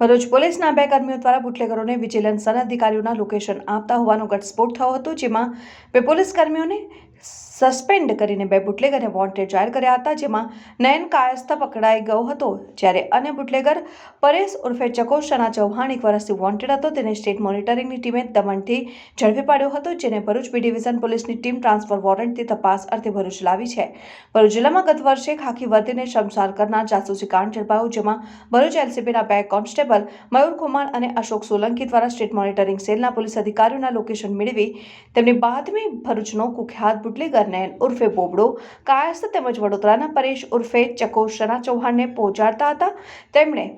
ભરૂચ પોલીસના બે કર્મીઓ દ્વારા બુટલેગરોને વિજિલન્સ અધિકારીઓના લોકેશન આપતા હોવાનો ઘટસ્ફોટ થયો હતો, જેમાં બે પોલીસ કર્મીઓને સસ્પેન્ડ કરીને બે બુટલેગરને વોન્ટેડ જાહેર કર્યા હતા, જેમાં નયન કાયસ્થ પકડાઈ ગયો હતો. જ્યારે અન્ય બુટલેગર પરેશ ઉર્ફે ચકોશના ચૌહાણ એક વર્ષથી વોન્ટેડ હતો. તેને સ્ટેટ મોનિટરિંગની ટીમે દમણથી ઝડપી પાડ્યો હતો, જેને ભરૂચ બી ડિવિઝન પોલીસની ટીમ ટ્રાન્સફર વોરંટથી તપાસ અર્થે ભરૂચ લાવી છે. ભરૂચ જિલ્લામાં ગત વર્ષે ખાખી વર્દીને શમસાર કરનાર જાસૂસી કાંડ ઝડપાયો, જેમાં ભરૂચ એલસીબીના બે કોન્સ્ટેબલ મયુર કુમાર અને અશોક સોલંકી દ્વારા સ્ટેટ મોનિટરિંગ સેલના પોલીસ અધિકારીઓના લોકેશન મેળવી તેમની બાદમી ભરૂચનો કુખ્યાત બુટલેગર ઉર્ફે બોબડો, કાયસ્થ તેમજ વડોદરાના પરેશ ઉર્ફે ચકોશના ચૌહાણને પહોંચાડતા હતા. તેમણે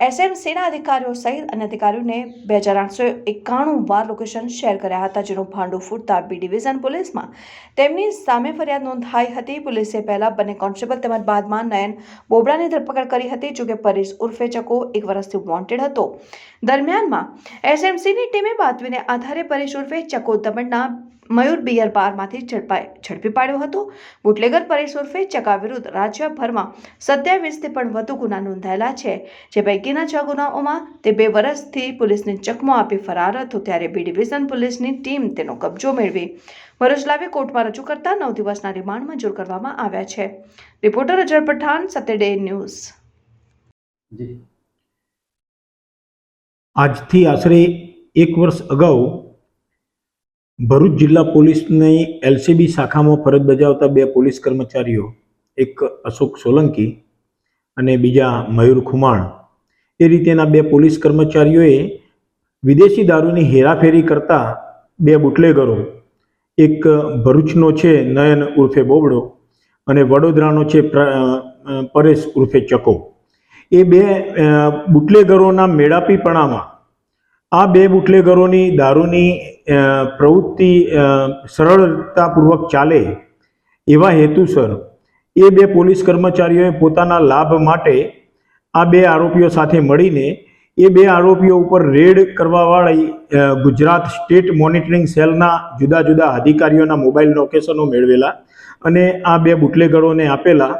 એસએમસીના અધિકારીઓ સહિત અન્ય અધિકારીઓને બે હજાર આઠસો એકાણું વાર લોકેશન શેર કર્યા હતા, જેનું ભાંડું ફૂટતા બી ડિવિઝન પોલીસમાં તેમની સામે ફરિયાદ નોંધાઈ હતી. પોલીસે પહેલા બંને કોન્સ્ટેબલ તેમજ બાદમાં નયન બોબડાની ધરપકડ કરી હતી, જોકે પરેશ ઉર્ફે ચકો એક વર્ષથી વોન્ટેડ હતો. દરમિયાનમાં એસએમસીની ટીમે બાતમીને આધારે પરેશ ઉર્ફે ચકો દમણના મયુર બિયર બારમાંથી ઝડપાઈ ઝડપી પાડ્યો હતો. બુટલેગર પરેશ ઉર્ફે ચકા વિરુદ્ધ રાજ્યભરમાં સત્યાવીસથી પણ વધુ ગુના નોંધાયેલા છે. જે પૈકીના છ ગુનાઓમાં તે બે વર્ષથી પોલીસને ચકમો આપી ફરાર હતો, ત્યારે બી ડિવિઝન પોલીસની ટીમ તેનો કબજો મેળવી. ભરૂચ લાવી કોર્ટમાં રજૂ કરતા નવ દિવસના રિમાન્ડ મંજૂર કરવામાં આવ્યા છે. Reporter Azar Pathan, Satyaday news. આજથી આશરે એક વર્ષ અગાઉ ભરૂચ જિલ્લા પોલીસની એલસીબી શાખામાં ફરજ બજાવતા બે પોલીસ કર્મચારીઓ, એક અશોક સોલંકી અને બીજા મયુર ખુમાણ. એ રીતેના બે પોલીસ કર્મચારીઓએ વિદેશી દારૂની હેરાફેરી કરતા બે બુટલેગરો, એક ભરૂચનો છે નયન ઉર્ફે બોબડો અને વડોદરાનો છે પરેશ ઉર્ફે ચકો. એ બે બુટલેગરોના મેળાપીપણામાં આ બે બુટલેગરોની દારૂની પ્રવૃત્તિ સરળતાપૂર્વક ચાલે એવા હેતુસર એ બે પોલીસ કર્મચારીઓએ પોતાના લાભ માટે આ બે આરોપીઓ સાથે મળીને એ બે આરોપીઓ ઉપર રેડ કરવાવાળી ગુજરાત સ્ટેટ મોનિટરિંગ સેલના જુદા જુદા અધિકારીઓના મોબાઈલ લોકેશનો મેળવેલા અને આ બે બુટલેગરોને આપેલા.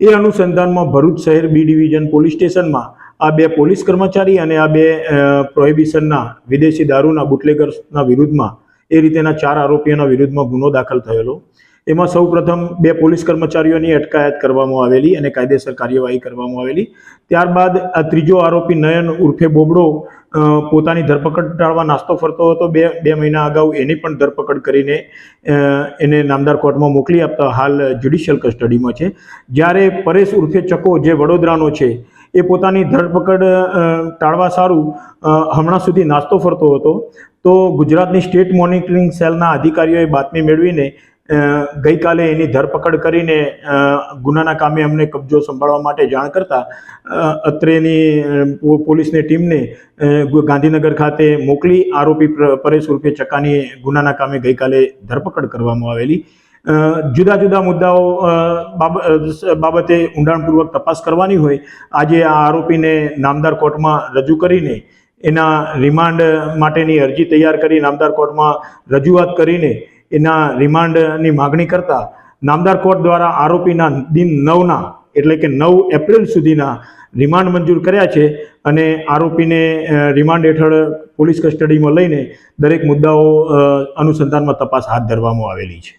એ અનુસંધાનમાં ભરૂચ શહેર બી ડિવિઝન પોલીસ સ્ટેશનમાં આ બે પોલીસ કર્મચારી અને આ બે પ્રોહિબિશનના વિદેશી દારૂના બુટલેગર્સના વિરુદ્ધમાં એ રીતેના ચાર આરોપીઓના વિરુદ્ધમાં ગુનો દાખલ થયેલો. એમાં સૌ પ્રથમ બે પોલીસ કર્મચારીઓની અટકાયત કરવામાં આવેલી અને કાયદેસર કાર્યવાહી કરવામાં આવેલી. ત્યારબાદ આ ત્રીજો આરોપી નયન ઉર્ફે બોબડો પોતાની ધરપકડ ટાળવા નાસ્તો ફરતો હતો. બે બે મહિના અગાઉ એની પણ ધરપકડ કરીને એને નામદાર કોર્ટમાં મોકલી આપતા હાલ જ્યુડિશિયલ કસ્ટડીમાં છે. જ્યારે પરેશ ઉર્ફે ચકો જે વડોદરાનો છે એ પોતાની ધરપકડ ટાળવા સારું હમણાં સુધી નાસ્તો ફરતો હતો. તો ગુજરાતની સ્ટેટ મોનિટરિંગ સેલના અધિકારીઓએ બાતમી મેળવીને ગઈકાલે એની ધરપકડ કરીને ગુનાના કામે અમને કબજો સંભાળવા માટે જાણ કરતા અત્રેની પોલીસની ટીમને ગાંધીનગર ખાતે મોકલી આરોપી પ્ર- પરેશ ઉર્ફે ચકાની ગુનાના કામે ગઈકાલે ધરપકડ કરવામાં આવેલી. જુદા જુદા મુદ્દાઓ બાબતે ઊંડાણપૂર્વક તપાસ કરવાની હોય, આજે આ આરોપીને નામદાર કોર્ટમાં રજૂ કરીને, એના રિમાન્ડ માટેની અરજી તૈયાર કરી, નામદાર કોર્ટમાં રજૂઆત કરીને, એના રિમાન્ડની માગણી કરતા, નામદાર કોર્ટ દ્વારા આરોપીના દિન નવના, એટલે કે નવ એપ્રિલ સુધીના રિમાન્ડ મંજૂર કર્યા છે અને આરોપીને રિમાન્ડ હેઠળ પોલીસ કસ્ટડીમાં લઈને દરેક મુદ્દાઓ અનુસંધાનમાં તપાસ હાથ ધરવામાં આવેલી છે.